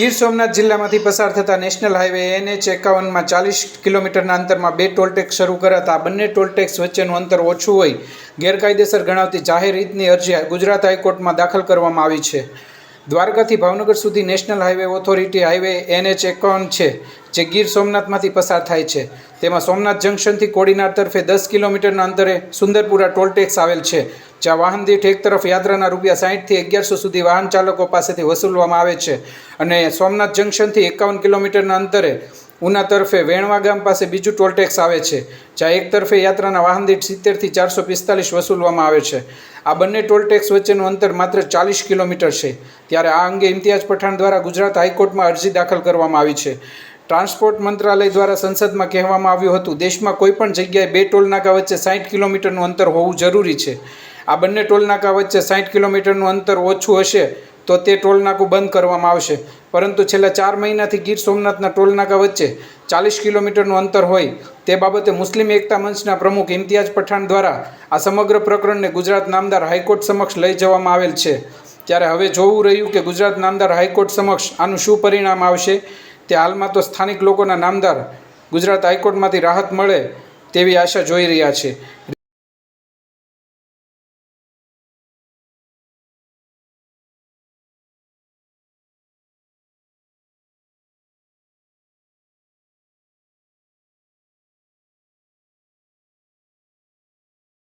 ગીર સોમનાથ જિલ્લામાંથી પસાર થતા નેશનલ હાઈવે એનએચ એકાવનમાં ચાલીસ કિલોમીટરના અંતરમાં બે ટોલટેક્સ શરૂ કરાતા આ બંને ટોલટેક્સ વચ્ચેનું અંતર ઓછું હોય ગેરકાયદેસર ગણાવતી જાહેર હિતની અરજી ગુજરાત હાઈકોર્ટમાં દાખલ કરવામાં આવી છે. દ્વારકાથી ભાવનગર સુધી national highway authority highway NH એકાવન છે, જે ગીર સોમનાથમાંથી પસાર થાય છે. તેમાં સોમનાથ જંકશનથી કોડીનાર તરફે દસ કિલોમીટરના અંતરે સુંદરપુરા ટોલટેક્સ આવેલ છે, જ્યાં વાહન દીઠ એક તરફ યાત્રાના રૂપિયા સાહીઠથી અગિયારસો સુધી વાહન ચાલકો પાસેથી વસૂલવામાં આવે છે. અને સોમનાથ જંકશનથી એકાવન કિલોમીટરના અંતરે ઉના તરફે વેણવા ગામ પાસે બીજું ટોલટેક્સ આવે છે, જ્યાં એક તરફે યાત્રાના વાહન દીઠ સિત્તેરથી ચારસો પિસ્તાલીસ વસૂલવામાં આવે છે. આ બંને ટોલટેક્સ વચ્ચેનું અંતર માત્ર ચાલીસ કિલોમીટર છે, ત્યારે આ અંગે ઇમ્તિયાજ પઠાણ દ્વારા ગુજરાત હાઈકોર્ટમાં અરજી દાખલ કરવામાં આવી છે. ટ્રાન્સપોર્ટ મંત્રાલય દ્વારા સંસદમાં કહેવામાં આવ્યું હતું, દેશમાં કોઈપણ જગ્યાએ બે ટોલનાકા વચ્ચે સાઠ કિલોમીટરનું અંતર હોવું જરૂરી છે. આ બંને ટોલનાકા વચ્ચે સાઠ કિલોમીટરનું અંતર ઓછું હશે તો તે ટોલનાકું બંધ કરવામાં આવશે. પરંતુ છેલ્લા ચાર મહિનાથી ગીર સોમનાથના ટોલનાકા વચ્ચે ચાલીસ કિલોમીટરનું અંતર હોય તે બાબતે મુસ્લિમ એકતા મંચના પ્રમુખ ઇમ્તિયાઝ પઠાણ દ્વારા આ સમગ્ર પ્રકરણને ગુજરાત નામદાર હાઈકોર્ટ સમક્ષ લઈ જવામાં આવેલ છે. ત્યારે હવે જોવું રહ્યું કે ગુજરાત નામદાર હાઈકોર્ટ સમક્ષ આનું શું પરિણામ આવશે, તે હાલમાં તો સ્થાનિક લોકોના નામદાર ગુજરાત હાઈકોર્ટમાંથી રાહત મળે તેવી આશા જોઈ રહ્યા છે.